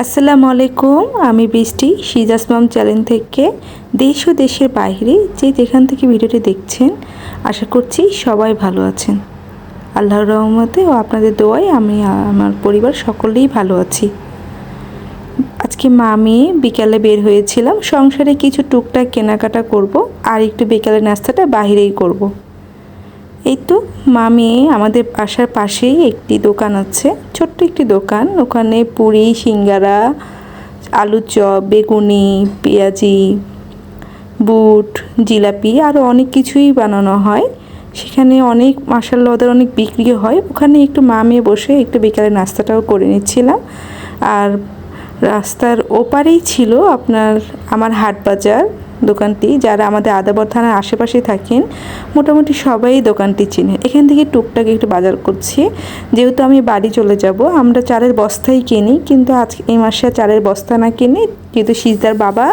আসসালামু আলাইকুম, আমি বৃষ্টি, সিজাস মাম চ্যানেল থেকে দেশ ও দেশের বাইরে যে যেখান থেকে ভিডিওটি দেখছেন, আশা করছি সবাই ভালো আছেন আল্লাহর রহমতে ও আপনাদের দোয়ায় আমি, আমার পরিবার সকলেই ভালো আছি আজকে মা, আমি বিকালে বের হয়েছিলাম, সংসারে কিছু টুকটাক কেনাকাটা করব, আর একটু বিকালে নাস্তাটা বাইরেই করব। এই তো মামি আমাদের বাসার পাশেই একটি দোকান আছে, ছোট্ট একটি দোকান। ওখানে পুরি, সিঙ্গারা আলুর চপ, বেগুনি, পেঁয়াজি, বুট, জিলাপি আরও অনেক কিছুই বানানো হয়। সেখানে অনেক মাসাল্লা ওদের অনেক বিক্রি হয়। ওখানে একটু মা মেয়ে বসে একটু বিকালে নাস্তাটাও করে নিচ্ছিলাম। আর রাস্তার ওপারেই ছিল আপনার আমার হাট বাজার। দোকানটি, যারা আমাদের আদাবর থানার আশেপাশে থাকেন, মোটামুটি সবাই দোকানটি চিনে এখান থেকে টুকটাক একটু বাজার করছি। যেহেতু আমি বাড়ি চলে যাব, আমরা চালের বস্তাই কিনি, কিন্তু আজ এই মাসে চালের বস্তা না কিনে, যেহেতু সিজদার বাবা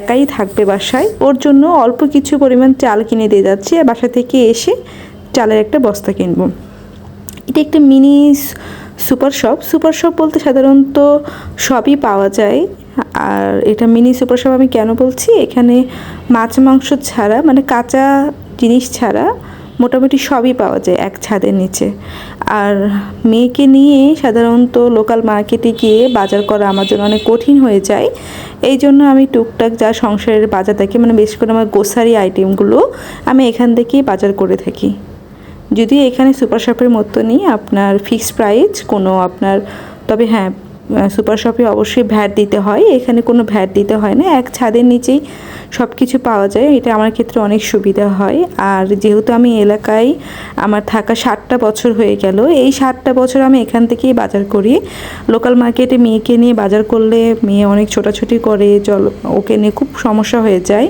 একাই থাকবে বাসায়, ওর জন্য অল্প কিছু পরিমাণ চাল কিনে দিয়ে যাচ্ছি, আর বাসা থেকে এসে চালের একটা বস্তা কিনবো। এটা একটা mini super shop. Super shop বলতে সাধারণত সবই পাওয়া যায়। আর এটা মিনি সুপার শপ আমি কেন বলছি? এখানে মাছ মাংস ছাড়া মানে কাঁচা জিনিস ছাড়া মোটামুটি সবই পাওয়া যায় এক ছাদের নিচে। আর মেয়েকে নিয়ে সাধারণত লোকাল মার্কেটে গিয়ে বাজার করা আমার জন্য অনেক কঠিন হয়ে যায়। এই জন্য আমি টুকটাক যা সংসারের বাজার থাকি মানে বেশ করে আমার গোসারি আইটেমগুলো আমি এখান থেকেই বাজার করে থাকি। যদি এখানে সুপার শপের মতনই আপনার ফিক্সড প্রাইস কোনো আপনার, তবে হ্যাঁ সুপার শপে অবশ্যই ভ্যাট দিতে হয়। এখানে কোনো ভ্যাট দিতে হয় না। এক ছাদের নিচেই সব কিছু পাওয়া যায়। এটা আমার ক্ষেত্রে অনেক সুবিধা হয়। আর যেহেতু আমি এলাকায় আমার থাকা ষাটটা বছর হয়ে গেল, এই ষাটটা বছর আমি এখান থেকেই বাজার করি। লোকাল মার্কেটে মেয়েকে নিয়ে বাজার করলে মেয়ে অনেক ছোটাছুটি করে, চল, ওকে নিয়ে খুব সমস্যা হয়ে যায়।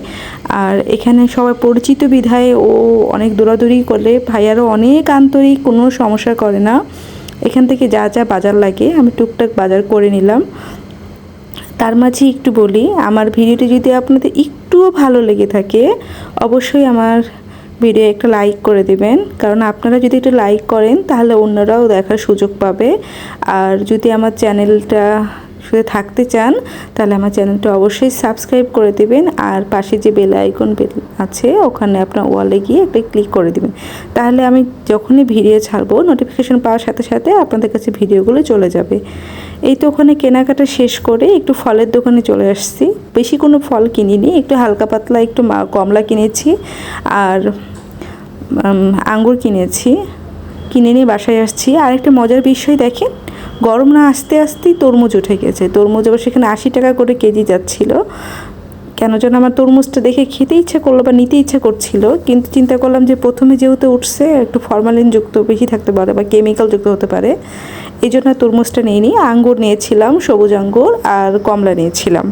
আর এখানে সবাই পরিচিত বিধায় ও অনেক দৌড়াদৌড়ি করলে ভাইয়ারও অনেক আন্তরিক, কোনো সমস্যা করে না। এখান থেকে যা যা বাজার লাগে আমি টুকটাক বাজার করে নিলাম। তার মাঝে একটু বলি, আমার ভিডিওটি যদি আপনাদের একটুও ভালো লেগে থাকে, অবশ্যই আমার ভিডিও একটা লাইক করে দেবেন। কারণ আপনারা যদি একটু লাইক করেন, তাহলে অন্যরাও দেখার সুযোগ পাবে। আর যদি আমার চ্যানেলটা শুধু থাকতে চান, তাহলে আমার চ্যানেলটা অবশ্যই সাবস্ক্রাইব করে দেবেন আর পাশে যে বেল আইকন আছে, ওখানে আপনার ওয়ালে গিয়ে একটা ক্লিক করে দেবেন। তাহলে আমি যখনই ভিডিও ছাড়বো নোটিফিকেশান পাওয়ার সাথে সাথে আপনাদের কাছে ভিডিওগুলো চলে যাবে। এই তো ওখানে কেনাকাটা শেষ করে একটু ফলের দোকানে চলে আসছি। বেশি কোনো ফল কিনিনি, একটু হালকা পাতলা, একটু কমলা কিনেছি আর আঙ্গুর কিনেছি। কিনে নিয়ে বাসায় আসছি। আর একটা মজার বিষয় দেখেন গরম না আসতে আসতেই তরমুজ উঠে গেছে। তরমুজ আবার সেখানে আশি টাকা করে কেজি যাচ্ছিল। কেন যেন আমার তরমুজটা দেখে খেতে ইচ্ছে করল বা নিতে ইচ্ছে করছিল, কিন্তু চিন্তা করলাম যে প্রথমে যেহেতু উঠছে, একটু ফরমালিন যুক্ত বেশি থাকতে পারে বা কেমিক্যাল যুক্ত হতে পারে, এই জন্য তরমুজটা নিয়ে নিই আঙ্গুর নিয়েছিলাম, সবুজ আঙ্গুর আর কমলা নিয়েছিলাম।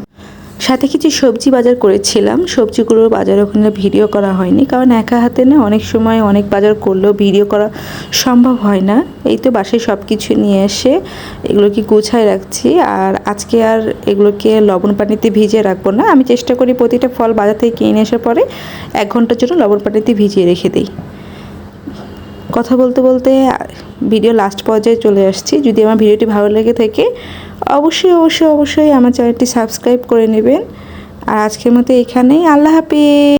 সাথে কিছু সবজি বাজার করেছিলাম। সবজিগুলোর বাজার ওখানে ভিডিও করা হয়নি, কারণ একা হাতে না অনেক সময় অনেক বাজার করলেও ভিডিও করা সম্ভব হয় না। এই তো বাসায় সব কিছু নিয়ে এসে এগুলোকে গুছায় রাখছি, আর আজকে আর এগুলোকে লবণ পানিতে ভিজিয়ে রাখব না। আমি চেষ্টা করি প্রতিটা ফল বাজার থেকে কিনে আসার পরে এক ঘণ্টার জন্য লবণ পানিতে ভিজিয়ে রেখে দিই। কথা বলতে বলতে ভিডিও লাস্ট পর্যায়ে চলে আসছি। যদি আমার ভিডিওটি ভালো লেগে থাকে অবশ্যই অবশ্যই অবশ্যই আমার চ্যানেলটি সাবস্ক্রাইব করে নেবেন। আর আজকের মতো এখানেই আল্লাহ হাফিজ।